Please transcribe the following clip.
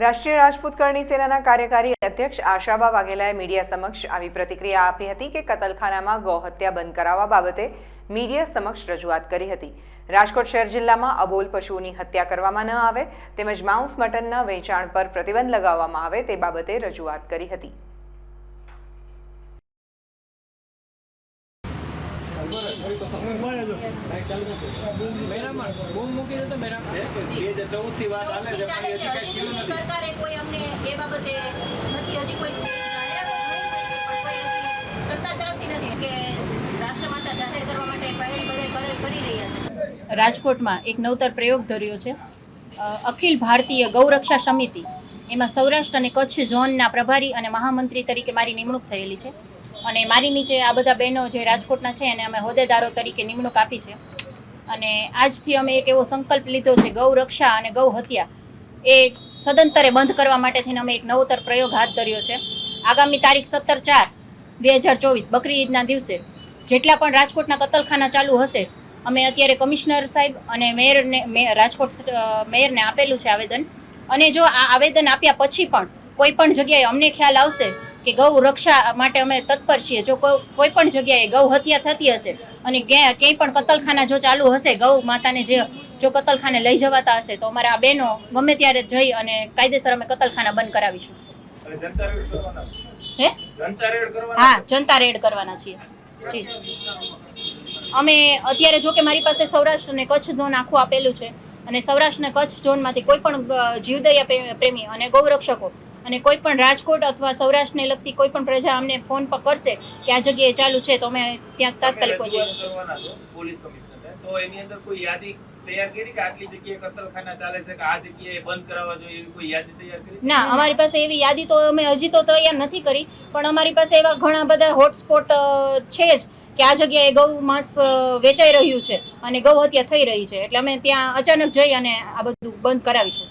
રાષ્ટ્રીય રાજપૂત કરણી સેનાના કાર્યકારી અધ્યક્ષ આશાબા વાઘેલાએ મીડિયા સમક્ષ આવી પ્રતિક્રિયા આપી હતી કે કતલખાનામાં ગૌહત્યા બંધ કરાવવા બાબતે મીડિયા સમક્ષ રજૂઆત કરી હતી. રાજકોટ શહેર જિલ્લામાં અબોલ પશુઓની હત્યા કરવામાં ન આવે તેમજ માઉસ મટનના વેચાણ પર પ્રતિબંધ લગાવવામાં આવે તે બાબતે રજૂઆત કરી હતી. ચૌદથી વાત હાલે ચાલે પણ છે હજી હજી કાંઈ થયું સુધી નથી સરકારે કોઈ અમને એ બાબતે નથી હજી કોઈ જાહેરાત કરી નથી, પણ કોઈ હજી સરકાર તરફથી નથી કે રાષ્ટ્રમાતા જાહેર કરવા માટે પહેલ બધે કરે- રહ્યા છે. રાજકોટમાં એક નવતર પ્રયોગ ધર્યો છે. અખિલ ભારતીય ગૌરક્ષા સમિતિ, એમાં સૌરાષ્ટ્ર અને કચ્છ ઝોનના પ્રભારી અને મહામંત્રી તરીકે મારી નિમણૂક થયેલી છે. અને મારી નીચે આ બધા બહેનો જે રાજકોટના છે, એને અમે હોદ્દેદારો તરીકે નિમણૂક આપી છે. અને આજથી અમે એક એવો સંકલ્પ લીધો છે, ગૌ રક્ષા અને ગૌ હત્યા એ સદંતરે બંધ કરવા માટે થઈને અમે એક નવતર પ્રયોગ હાથ ધર્યો છે. આગામી તારીખ સત્તર ચાર, બે હજાર ચોવીસ, બકરી ઈદના દિવસે, જેટલા પણ રાજકોટના કતલખાના ચાલુ હશે અમે અત્યારે કમિશનર સાહેબ અને મેયરને રાજકોટ મેયરને આપેલું છે આવેદન. અને જો આ આવેદન આપ્યા પછી પણ કોઈ પણ જગ્યાએ અમને ખ્યાલ આવશે કે ગૌ રક્ષા માટે અમે તત્પર છીએ. જો કોઈ પણ જગ્યાએ ગૌ હત્યા થતી હશે અને ક્યાંય પણ કતલખાના જો ચાલુ હશે ગૌ માતાને જે જો કતલખાને લઈ જવાતા હશે તો અમારા આ બહેનો ગમે ત્યારે જઈ અને કાયદેસર અમે કતલખાના બંધ કરાવીશું. હે? જનતા રેડ કરવાના? હા જનતા રેડ કરવાના છીએ. જી. અમે અત્યારે જો કે મારી પાસે સૌરાષ્ટ્ર અને કચ્છ ઝોન આખું આપેલું છે. અને સૌરાષ્ટ્ર અને કચ્છ ઝોનમાંથી કોઈ પણ જીવદયા પ્રેમી અને ગૌરક્ષકો અને કોઈ પણ રાજકોટ અથવા સૌરાષ્ટ્રને લગતી કોઈ પણ પ્રજા અમને ફોન પર કરશે કે આ જગ્યાએ ચાલુ છે તો અમે ત્યાં તાત્કાલિક પહોંચી છો પોલીસ કમિશનર તો એની અંદર કોઈ યાદી તૈયાર કરી કે આટલી જગ્યાએ કતલખાના ચાલે છે કે આ જગ્યાએ બંધ કરાવવા જોઈએ એવી કોઈ યાદી તૈયાર કરી? ના અમારી પાસે એવી યાદી તો અમે હજી તો તૈયાર નથી કરી પણ અમારી પાસે એવા ઘણા બધા હોટસ્પોટ છે જ કે આ જગ્યાએ ગૌ માંસ વેચાઈ રહ્યું છે અને ગૌ હત્યા થઈ રહી છે. એટલે અમે ત્યાં અચાનક જઈ અને આ બધું બંધ કરાવીશું.